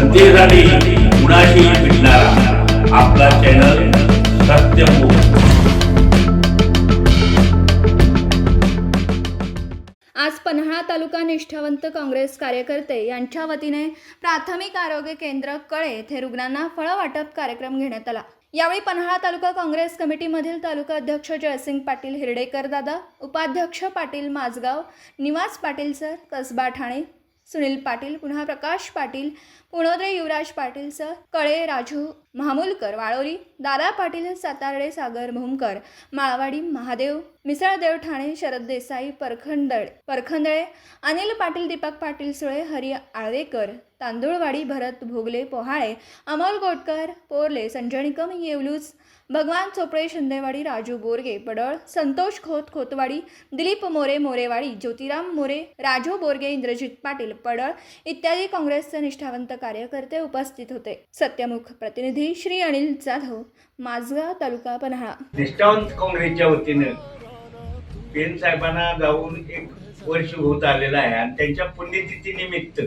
जनतेसाठी कुणाशी भेटणारा. आपला चॅनल सत्यमुख आज पन्हाळा तालुका निष्ठावंत काँग्रेस कार्यकर्ते यांच्या वतीने प्राथमिक आरोग्य केंद्र कळे येथे रुग्णांना फळं वाटप कार्यक्रम घेण्यात आला. यावेळी पन्हाळा तालुका काँग्रेस कमिटीमधील तालुका अध्यक्ष जयसिंग पाटील हिरडेकर दादा उपाध्यक्ष पाटील माजगाव निवास पाटील सर कसबा ठाणे सुनील पाटील पुन्हा प्रकाश पाटील पुणोदरे युवराज पाटील सर कळे राजू महामुलकर वाळोरी दादा पाटील सातारडे सागर भूमकर माळवाडी महादेव मिसळदेव ठाणे शरद देसाई परखंदळ परखंदळे अनिल पाटील दीपक पाटील सुळे हरी आळवेकर तांदूळवाडी भरत भोगले पोहाळे अमोल गोटकर पोरले संजय निकम येवलूज भगवान चोपडे शिंदेवाडी राजू बोरगे पडळ संतोष खोत खोतवाडी दिलीप मोरे मोरेवाडी ज्योतिराम मोरे राजू बोरगे इंद्रजित पाटील पडळ इत्यादी काँग्रेसचे निष्ठावंत कार्यकर्ते उपस्थित होते. सत्यमुख प्रतिनिधी श्री अनिल जाधव माझगाव तालुका पन्हाळा. निष्ठावंत काँग्रेसच्या वतीनं पेन साहेबांना जाऊन एक वर्ष होत आलेलं आहे आणि त्यांच्या पुण्यतिथीनिमित्त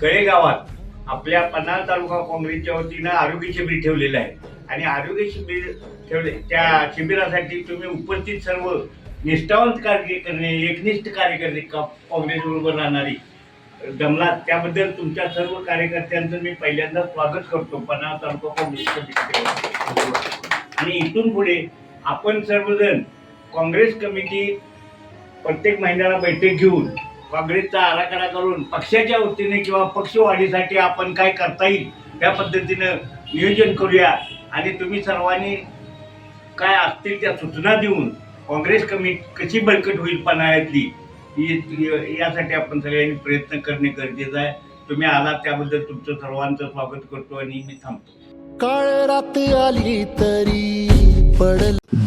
कळेगावात आपल्या पन्हाळ तालुका काँग्रेसच्या वतीनं आरोग्य शिबिर ठेवलेलं आहे. आणि आरोग्य शिबिर ठेवले त्या शिबिरासाठी तुम्ही उपस्थित सर्व निष्ठावंत कार्य करणे एकनिष्ठ कार्यकर्ते का काँग्रेस बरोबर राहणारी जमला त्याबद्दल तुमच्या सर्व कार्यकर्त्यांचं मी पहिल्यांदा स्वागत करतो पन्हाळ तालुका काँग्रेस आणि इथून पुढे आपण सर्वजण काँग्रेस कमिटी प्रत्येक महिन्याला बैठक घेऊन काँग्रेसचा आराखडा करून पक्षाच्या वतीने किंवा पक्षवाढीसाठी आपण काय करता येईल त्या पद्धतीनं नियोजन करूया. आणि तुम्ही सर्वांनी काय असतील त्या सूचना देऊन काँग्रेस कमिटी कशी बळकट होईल पन्हाळ्यातली यासाठी आपण सगळ्यांनी प्रयत्न करणे गरजेचं आहे. तुम्ही आलात त्याबद्दल तुमचं सर्वांचं स्वागत करतो आणि मी थांबतो. काळ रात्री आली तरी पडल